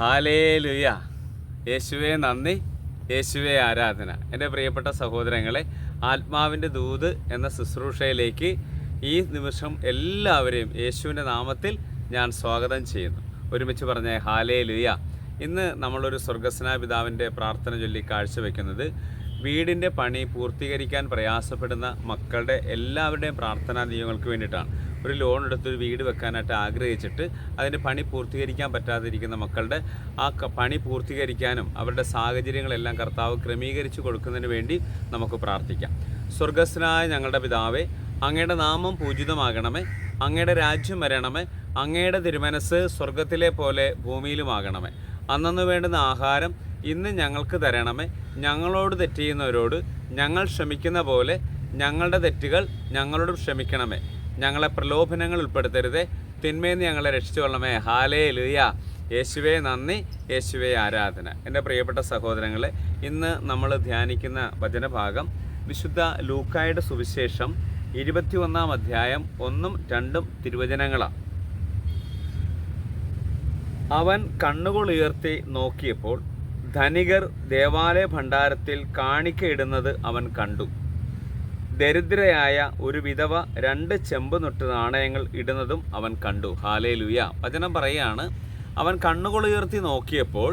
ഹാലേ ലുയ യേശുവെ നന്ദി. യേശുവെ ആരാധന. എന്റെ പ്രിയപ്പെട്ട സഹോദരങ്ങളെ ആത്മാവിന്റെ ദൂത് എന്ന ശുശ്രൂഷയിലേക്ക് ഈ നിമിഷം എല്ലാവരെയും യേശുവിന്റെ നാമത്തിൽ ഞാൻ സ്വാഗതം ചെയ്യുന്നു. ഒരുമിച്ച് പറഞ്ഞ ഹാലേ ലുയ ഇന്ന് നമ്മളൊരു സ്വർഗസ്നാ പിതാവിന്റെ പ്രാർത്ഥന ചൊല്ലി കാഴ്ചവെക്കുന്നത് വീടിന്റെ പണി പൂർത്തീകരിക്കാൻ പ്രയാസപ്പെടുന്ന മക്കളുടെ എല്ലാവരുടെയും പ്രാർത്ഥനാ നിയമങ്ങൾക്ക് വേണ്ടിയിട്ടാണ്. ഒരു ലോൺ എടുത്തൊരു വീട് വെക്കാനായിട്ട് ആഗ്രഹിച്ചിട്ട് അതിന്റെ പണി പൂർത്തീകരിക്കാൻ പറ്റാതിരിക്കുന്ന മക്കളുടെ ആ പണി പൂർത്തീകരിക്കാനും അവരുടെ സാഹചര്യങ്ങളെല്ലാം കർത്താവ് ക്രമീകരിച്ചു കൊടുക്കുന്നതിന് വേണ്ടി നമുക്ക് പ്രാർത്ഥിക്കാം. സ്വർഗസ്നായ ഞങ്ങളുടെ പിതാവേ അങ്ങയുടെ നാമം പൂജിതമാകണമേ അങ്ങയുടെ രാജ്യം വരണമേ അങ്ങയുടെ തിരുമനസ് സ്വർഗത്തിലെ പോലെ ഭൂമിയിലുമാകണമേ. അന്നു വേണ്ടുന്ന ആഹാരം ഇന്ന് ഞങ്ങൾക്ക് തരണമേ. ഞങ്ങളോട് തെറ്റ് ചെയ്യുന്നവരോട് ഞങ്ങൾ ക്ഷമിക്കുന്ന പോലെ ഞങ്ങളുടെ തെറ്റുകൾ ഞങ്ങളോട് ക്ഷമിക്കണമേ. ഞങ്ങളെ പ്രലോഭനങ്ങൾ ഉൾപ്പെടുത്തരുതേ. തിന്മേന്ന് ഞങ്ങളെ രക്ഷിച്ചു കൊള്ളണമേ. ഹാലേ ലുയ യേശുവേ നന്ദി. യേശുവേ ആരാധന. എന്റെ പ്രിയപ്പെട്ട സഹോദരങ്ങളെ ഇന്ന് നമ്മൾ ധ്യാനിക്കുന്ന വചനഭാഗം വിശുദ്ധ ലൂക്കായുടെ സുവിശേഷം ഇരുപത്തിയൊന്നാം അധ്യായം ഒന്നും രണ്ടും തിരുവചനങ്ങളാണ്. അവൻ കണ്ണുകൾ ഉയർത്തി നോക്കിയപ്പോൾ ധനികർ ദേവാലയ ഭണ്ഡാരത്തിൽ കാണിക്കയിടുന്നത് അവൻ കണ്ടു. ദരിദ്രയായ ഒരു വിധവ രണ്ട് ചെമ്പ് നൊട്ട് നാണയങ്ങൾ ഇടുന്നതും അവൻ കണ്ടു. ഹാലേ ലുയ വചനം പറയുകയാണ് അവൻ കണ്ണുകൊളുയർത്തി നോക്കിയപ്പോൾ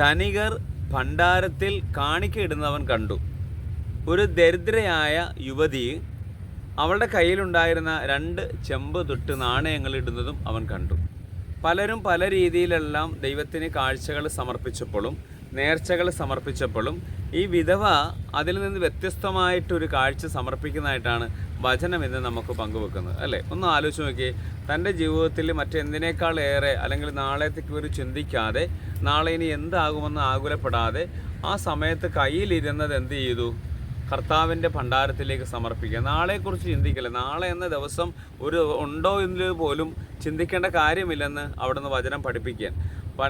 ധനികർ ഭണ്ഡാരത്തിൽ കാണിക്കയിടുന്നവൻ കണ്ടു. ഒരു ദരിദ്രയായ യുവതി അവളുടെ കയ്യിലുണ്ടായിരുന്ന രണ്ട് ചെമ്പ് തൊട്ട് നാണയങ്ങൾ ഇടുന്നതും അവൻ കണ്ടു. പലരും പല രീതിയിലെല്ലാം ദൈവത്തിന് കാഴ്ചകൾ സമർപ്പിച്ചപ്പോഴും നേർച്ചകൾ സമർപ്പിച്ചപ്പോഴും ഈ വിധവ അതിൽ നിന്ന് വ്യത്യസ്തമായിട്ടൊരു കാഴ്ച സമർപ്പിക്കുന്നതായിട്ടാണ് വചനം ഇന്ന് നമുക്ക് പങ്കുവെക്കുന്നത് അല്ലേ? ഒന്ന് ആലോചിച്ച് നോക്കിയേ തന്റെ ജീവിതത്തിൽ മറ്റെന്തിനേക്കാൾ ഏറെ അല്ലെങ്കിൽ നാളത്തേക്ക് ഒരു ചിന്തിക്കാതെ നാളെ ഇനി എന്താകുമെന്ന് ആകുലപ്പെടാതെ ആ സമയത്ത് കയ്യിലിരുന്നത് എന്ത് ചെയ്തു? കർത്താവിന്റെ ഭണ്ഡാരത്തിലേക്ക് സമർപ്പിക്കുക. നാളെക്കുറിച്ച് ചിന്തിക്കില്ല? നാളെ എന്ന ദിവസം ഒരു ഉണ്ടോ എന്നത് പോലും ചിന്തിക്കേണ്ട കാര്യമില്ലെന്ന് അവിടുന്ന് വചനം പഠിപ്പിക്കാൻ.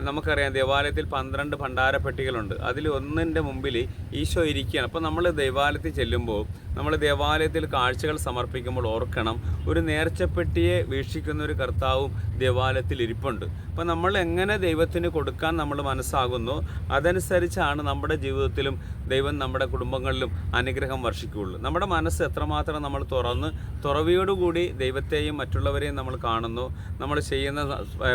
നമുക്കറിയാം ദേവാലയത്തിൽ പന്ത്രണ്ട് ഭണ്ഡാരപ്പെട്ടികളുണ്ട്. അതിൽ ഒന്നിന്റെ മുമ്പിൽ ഈശോ ഇരിക്കുകയാണ്. അപ്പോൾ നമ്മൾ ദേവാലയത്തിൽ ചെല്ലുമ്പോൾ നമ്മൾ ദേവാലയത്തിൽ കാഴ്ചകൾ സമർപ്പിക്കുമ്പോൾ ഓർക്കണം. ഒരു നേർച്ചപ്പെട്ടിയെ വീക്ഷിക്കുന്ന ഒരു കർത്താവും ദേവാലയത്തിൽ ഇരിപ്പുണ്ട്. അപ്പോൾ നമ്മൾ എങ്ങനെ ദൈവത്തിന് കൊടുക്കാൻ നമ്മൾ മനസ്സാകുന്നു അതനുസരിച്ചാണ് നമ്മുടെ ജീവിതത്തിലും ദൈവം നമ്മുടെ കുടുംബങ്ങളിലും അനുഗ്രഹം വർഷിക്കുകയുള്ളൂ. നമ്മുടെ മനസ്സ് എത്രമാത്രം നമ്മൾ തുറന്ന് തുറവിയോടുകൂടി ദൈവത്തെയും മറ്റുള്ളവരെയും നമ്മൾ കാണുന്നു നമ്മൾ ചെയ്യുന്ന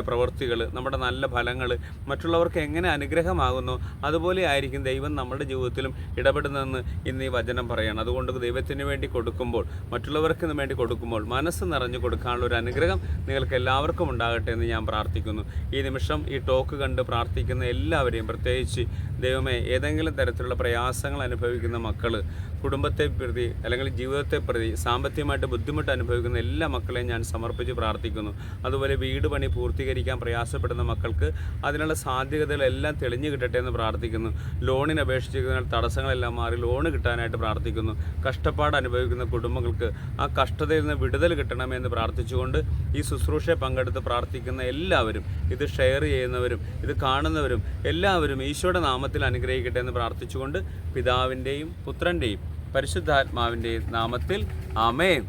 പ്രവൃത്തികൾ നമ്മുടെ നല്ല ഫലങ്ങൾ മറ്റുള്ളവർക്ക് എങ്ങനെ അനുഗ്രഹമാകുന്നു അതുപോലെ ആയിരിക്കും ദൈവം നമ്മുടെ ജീവിതത്തിലും ഇടപെടുന്നതെന്ന് ഇന്ന് ഈ വചനം പറയണം. അതുകൊണ്ട് ദൈവത്തിന് വേണ്ടി കൊടുക്കുമ്പോൾ മറ്റുള്ളവർക്ക് വേണ്ടി കൊടുക്കുമ്പോൾ മനസ്സ് നിറഞ്ഞു കൊടുക്കാനുള്ള ഒരു അനുഗ്രഹം നിങ്ങൾക്ക് എല്ലാവർക്കും ഉണ്ടാകട്ടെ എന്ന് ഞാൻ പ്രാർത്ഥിക്കുന്നു. ഈ നിമിഷം ഈ ടോക്ക് കണ്ട് പ്രാർത്ഥിക്കുന്ന എല്ലാവരെയും പ്രത്യേകിച്ച് ദൈവമേ ഏതെങ്കിലും തരത്തിലുള്ള പ്രയാസങ്ങൾ അനുഭവിക്കുന്ന മക്കൾ കുടുംബത്തെ പ്രതി അല്ലെങ്കിൽ ജീവിതത്തെ പ്രതി സാമ്പത്തികമായിട്ട് ബുദ്ധിമുട്ട് അനുഭവിക്കുന്ന എല്ലാ മക്കളെയും ഞാൻ സമർപ്പിച്ച് പ്രാർത്ഥിക്കുന്നു. അതുപോലെ വീട് പണി പൂർത്തീകരിക്കാൻ പ്രയാസപ്പെടുന്ന മക്കൾക്ക് അതിനുള്ള സാധ്യതകളെല്ലാം തെളിഞ്ഞു കിട്ടട്ടെ എന്ന് പ്രാർത്ഥിക്കുന്നു. ലോണിന് അപേക്ഷിച്ചിരിക്കുന്ന തടസ്സങ്ങളെല്ലാം മാറി ലോണ് കിട്ടാനായിട്ട് പ്രാർത്ഥിക്കുന്നു. കഷ്ടപ്പാട് അനുഭവിക്കുന്ന കുടുംബങ്ങൾക്ക് ആ കഷ്ടതയിൽ നിന്ന് വിടുതൽ കിട്ടണമെന്ന് പ്രാർത്ഥിച്ചുകൊണ്ട് ഈ ശുശ്രൂഷയെ പങ്കെടുത്ത് പ്രാർത്ഥിക്കുന്ന എല്ലാവരും ഇത് ഷെയർ ചെയ്യുന്നവരും ഇത് കാണുന്നവരും എല്ലാവരും ഈശോയുടെ നാമത്തിൽ അനുഗ്രഹിക്കട്ടെ എന്ന് പ്രാർത്ഥിച്ചുകൊണ്ട് പിതാവിന്റെയും പുത്രന്റെയും പരിശുദ്ധാത്മാവിന്റെയും നാമത്തിൽ ആമേൻ.